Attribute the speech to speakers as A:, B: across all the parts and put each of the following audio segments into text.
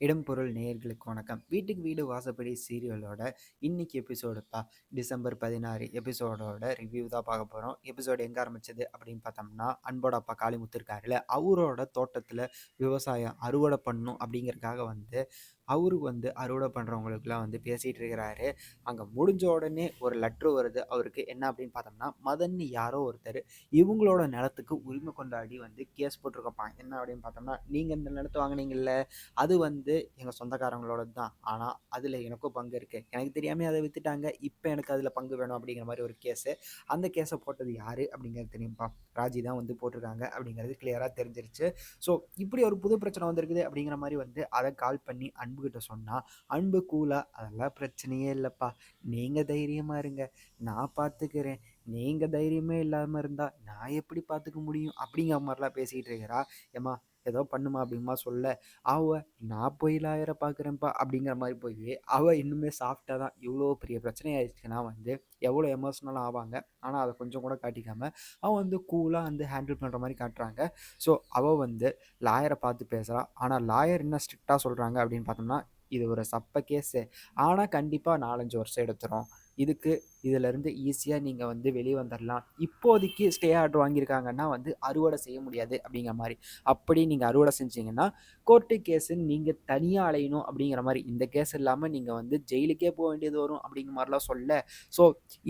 A: இடம்பொருள் நேயர்களுக்கு வணக்கம். வீட்டுக்கு வீடு வாசப்படி சீரியலோட இன்னைக்கு எபிசோடுப்பா டிசம்பர் பதினாறு எபிசோடோட ரிவ்யூ தான் பார்க்க போகிறோம் எபிசோடு எங்கே ஆரம்பிச்சது அப்படின்னு பார்த்தோம்னா அன்போட அப்பா காளிமுத்து இருக்காருல அவரோட தோட்டத்தில் விவசாயம் அறுவடை பண்ணும் அப்படிங்கிறதுக்காக வந்து அவரு வந்து அறுவடை பண்ணுறவங்களுக்குலாம் வந்து பேசிகிட்டு இருக்கிறாரு. அங்கே முடிஞ்ச உடனே ஒரு லெட்ரு வருது. அவருக்கு என்ன அப்படின்னு பார்த்தோம்னா மதன் யாரோ ஒருத்தர் இவங்களோட நிலத்துக்கு உரிமை கொண்டாடி வந்து கேஸ் போட்டிருக்கப்பான் என்ன அப்படின்னு பார்த்தோம்னா நீங்கள் இந்த நிலத்தை வாங்கினீங்கல்ல அது வந்து எங்கள் சொந்தக்காரங்களோட தான். ஆனால் அதில் எனக்கும் பங்கு இருக்குது எனக்கு தெரியாமல் அதை விற்றுட்டாங்க இப்போ எனக்கு அதில் பங்கு வேணும் அப்படிங்கிற மாதிரி ஒரு கேஸு அந்த கேஸை போட்டது யார் அப்படிங்கிறது தெரியும்ப்பா ராஜி தான் வந்து போட்டிருக்காங்க அப்படிங்கிறது கிளியராக தெரிஞ்சிருச்சு. ஸோ இப்படி ஒரு புது பிரச்சனை வந்திருக்குது அப்படிங்கிற மாதிரி வந்து அதை கால் பண்ணி அன்புக்கிட்ட சொன்னால் அன்பு கூலாக அதெல்லாம் பிரச்சனையே இல்லைப்பா. நீங்கள் தைரியமாக இருங்க. நான் பார்த்துக்கிறேன் நீங்கள் தைரியமே இல்லாமல் இருந்தால் நான் எப்படி பார்த்துக்க முடியும்? அப்படிங்கிற மாதிரிலாம் பேசிக்கிட்டு இருக்கிறா. ஏம்மா ஏதோ பண்ணுமா அப்படிமா சொல்ல அவ நான் போய் லாயரை பார்க்குறேன்ப்பா அப்படிங்கிற மாதிரி போய் அவள் இன்னுமே சாஃப்டாக தான் இவ்வளோ பெரிய பிரச்சனை ஆயிடுச்சுன்னா வந்து எவ்வளோ எமோஷ்னலாக ஆவாங்க. ஆனால் அதை கொஞ்சம் கூட காட்டிக்காமல் அவன் வந்து கூலாக வந்து ஹேண்டில் பண்ணுற மாதிரி காட்டுறாங்க. ஸோ அவள் வந்து லாயரை பார்த்து பேசுகிறான் ஆனால் லாயர் என்ன ஸ்ட்ரிக்டாக சொல்கிறாங்க அப்படின்னு பார்த்தோம்னா இது ஒரு சப்ப கேஸு ஆனால் கண்டிப்பாக நாலஞ்சு வருஷம் எடுத்துரும். இதுக்கு இதிலேருந்து ஈஸியாக நீங்கள் வந்து வெளியே வந்துடலாம் இப்போதைக்கு ஸ்டே ஆர்டர் வாங்கியிருக்காங்கன்னா வந்து அறுவடை செய்ய முடியாது அப்படிங்கிற மாதிரி. அப்படி நீங்கள் அறுவடை செஞ்சீங்கன்னா கோர்ட்டு கேஸுன்னு நீங்கள் தனியாக அலையணும் அப்படிங்கிற மாதிரி. இந்த கேஸ் இல்லாமல் நீங்கள் வந்து ஜெயிலுக்கே போக வேண்டியது வரும் அப்படிங்கிற மாதிரிலாம் சொல்ல. ஸோ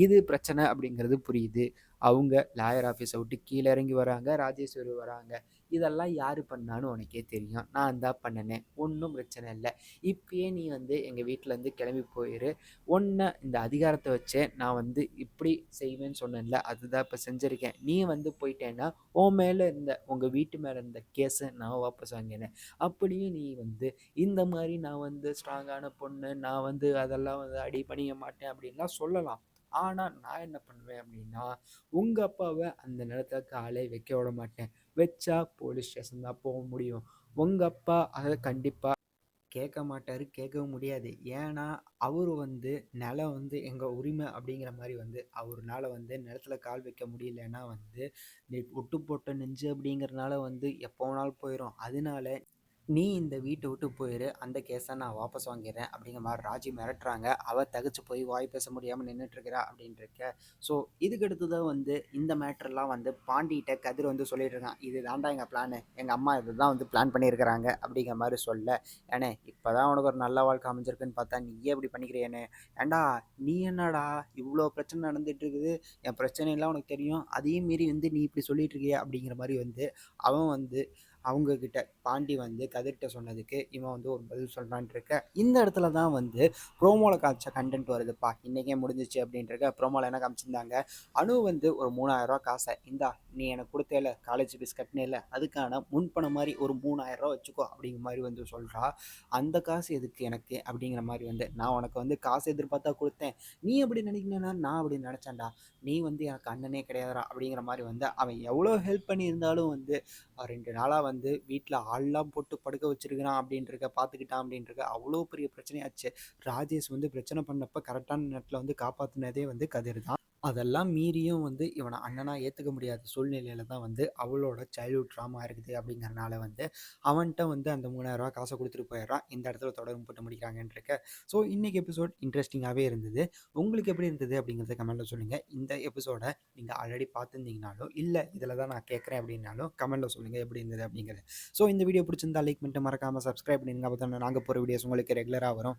A: இது பிரச்சனை அப்படிங்கிறது புரியுது. அவங்க லாயர் ஆஃபீஸை விட்டு கீழே இறங்கி வராங்க ராஜேஸ்வரி வராங்க. இதெல்லாம் யார் பண்ணான்னு உனக்கே தெரியும். நான் தான் பண்ணினேன் ஒன்றும் பிரச்சனை இல்லை. இப்பயே நீ வந்து எங்கள் வீட்டிலேருந்து கிளம்பி போயிரு. ஒன்றை இந்த அதிகாரத்தை வச்சே நான் வந்து இப்படி செய்வேன்னு சொன்னேன்ல அதுதான் இப்போ செஞ்சுருக்கேன். நீ வந்து போயிட்டேன்னா உன் மேலே இருந்த உங்கள் வீட்டு மேலே இருந்த கேஸை நான் வாபஸ் வாங்கினேன். அப்படியும் நீ வந்து இந்த மாதிரி நான் வந்து ஸ்ட்ராங்கான பொண்ணு நான் வந்து அதெல்லாம் வந்து அடி பண்ணிக்க மாட்டேன் அப்படின்லாம் சொல்லலாம். ஆனால் நான் என்ன பண்ணுவேன் அப்படின்னா உங்கள் அப்பாவை அந்த நிலத்துல காலை வைக்க விட மாட்டேன். வச்சா போலீஸ் ஸ்டேஷன் தான் போக முடியும். உங்கள் அப்பா அதை கண்டிப்பாக கேட்க மாட்டார் கேட்கவும் முடியாது. ஏன்னா அவர் வந்து நிலம் வந்து எங்கள் உரிமை அப்படிங்கிற மாதிரி வந்து அவர்னால வந்து நிலத்துல கால் வைக்க முடியலன்னா வந்து ஒட்டு போட்ட நெஞ்சு அப்படிங்கிறனால வந்து எப்போ வேணாலும் போயிடும் அதனால நீ இந்த வீட்டை விட்டு போயிரு அந்த கேஸை நான் வாபஸ் வாங்கிடுறேன் அப்படிங்கிற மாதிரி ராஜி மிரட்டுறாங்க. அவள் தகச்சு போய் வாய் பேச முடியாமல் நின்றுட்டுருக்கிறா அப்படின்ட்டுருக்க ஸோ இதுக்கடுத்து தான் வந்து இந்த மேட்ரெலாம் வந்து பாண்டிகிட்ட கதிர் வந்து சொல்லிட்டு இருக்கான் இது தாண்டா எங்கள் பிளானு எங்கள் அம்மா இது தான் வந்து பிளான் பண்ணியிருக்கிறாங்க அப்படிங்கிற மாதிரி சொல்ல. ஏனே இப்போ தான் உனக்கு ஒரு நல்ல வாழ்க்கை அமைஞ்சிருக்குன்னு பார்த்தா நீயே இப்படி பண்ணிக்கிறேன்னு ஏண்டா நீ என்னடா இவ்வளோ பிரச்சனை நடந்துட்டு இருக்குது என் பிரச்சனையெல்லாம் உனக்கு தெரியும். அதையும் மீறி வந்து நீ இப்படி சொல்லிட்டு இருக்கிய அப்படிங்கிற மாதிரி வந்து அவன் வந்து அவங்கக்கிட்ட பாண்டி வந்து கதிர்கிட்ட சொன்னதுக்கு இவன் வந்து ஒரு பதில் சொல்கிறான்ட்டு இருக்க இந்த இடத்துல தான் வந்து ப்ரோமோவில் காமிச்ச கண்டென்ட் வருதுப்பா. இன்றைக்கே முடிஞ்சிச்சு அப்படின்றக்க ப்ரோமோவில் என்ன காமிச்சிருந்தாங்க? அணு வந்து ஒரு மூணாயிரரூவா காசை இந்தா நீ எனக்கு கொடுத்தேல காலேஜ் ஃபீஸ் கட்டினேல அதுக்கான முன்பணம் மாதிரி ஒரு மூணாயிரரூவா வச்சுக்கோ அப்படிங்கிற மாதிரி வந்து சொல்கிறா அந்த காசு எதுக்கு எனக்கு அப்படிங்கிற மாதிரி வந்து நான் உனக்கு வந்து காசு எதிர்பார்த்தா கொடுத்தேன். நீ அப்படி நினைக்கணும்னா நான் அப்படி நினச்சேன்டா. நீ வந்து எனக்கு அண்ணனே கிடையாதுடா அப்படிங்கிற மாதிரி வந்து அவன் எவ்வளோ ஹெல்ப் பண்ணியிருந்தாலும் வந்து ரெண்டு நாளாக வந்து வீட்டில் ஆள்லாம் போட்டு படுக்க வச்சிருக்கிறான் அப்படின்றக்க பார்த்துக்கிட்டான் அப்படின்றக்க அவ்வளோ பெரிய பிரச்சனையாச்சு. ராஜேஷ் வந்து பிரச்சனை பண்ணப்போ கரெக்டான நேரத்தில் வந்து காப்பாற்றினதே வந்து கதிர் தான் அதெல்லாம் மீறியும் வந்து இவனை அண்ணனாக ஏற்றுக்க முடியாத சூழ்நிலையில தான் வந்து அவளோட சைல்ட்ஹுட் ட்ராமா இருக்குது அப்படிங்கிறனால வந்து அவன்கிட்ட வந்து அந்த மூணாயிரரூவா காசை கொடுத்துட்டு போயிடுறான். இந்த இடத்துல தொடரும் போட்டு முடிக்கிறாங்கன்றக்க. ஸோ இன்றைக்கி எபிசோட் இன்ட்ரெஸ்டிங்காகவே இருந்தது. உங்களுக்கு எப்படி இருந்தது அப்படிங்கிறத கமெண்ட்டில் சொல்லுங்கள் இந்த எபிசோடை நீங்கள் ஆல்ரெடி பார்த்துருந்தீங்கனாலும் இல்லை இதில் தான் நான் கேட்குறேன் அப்படின்னாலும் கமெண்ட்டில் சொல்லுங்கள் எப்படி இருந்தது அப்படிங்கிறது. ஸோ இந்த வீடியோ பிடிச்சிருந்தா லைக் பண்ணிட்டு மறக்காமல் சப்ஸ்கிரைப் பண்ணிடுங்க அப்போ தான் நாங்கள் போகிற வீடியோஸ் உங்களுக்கு ரெகுலராக வரும்.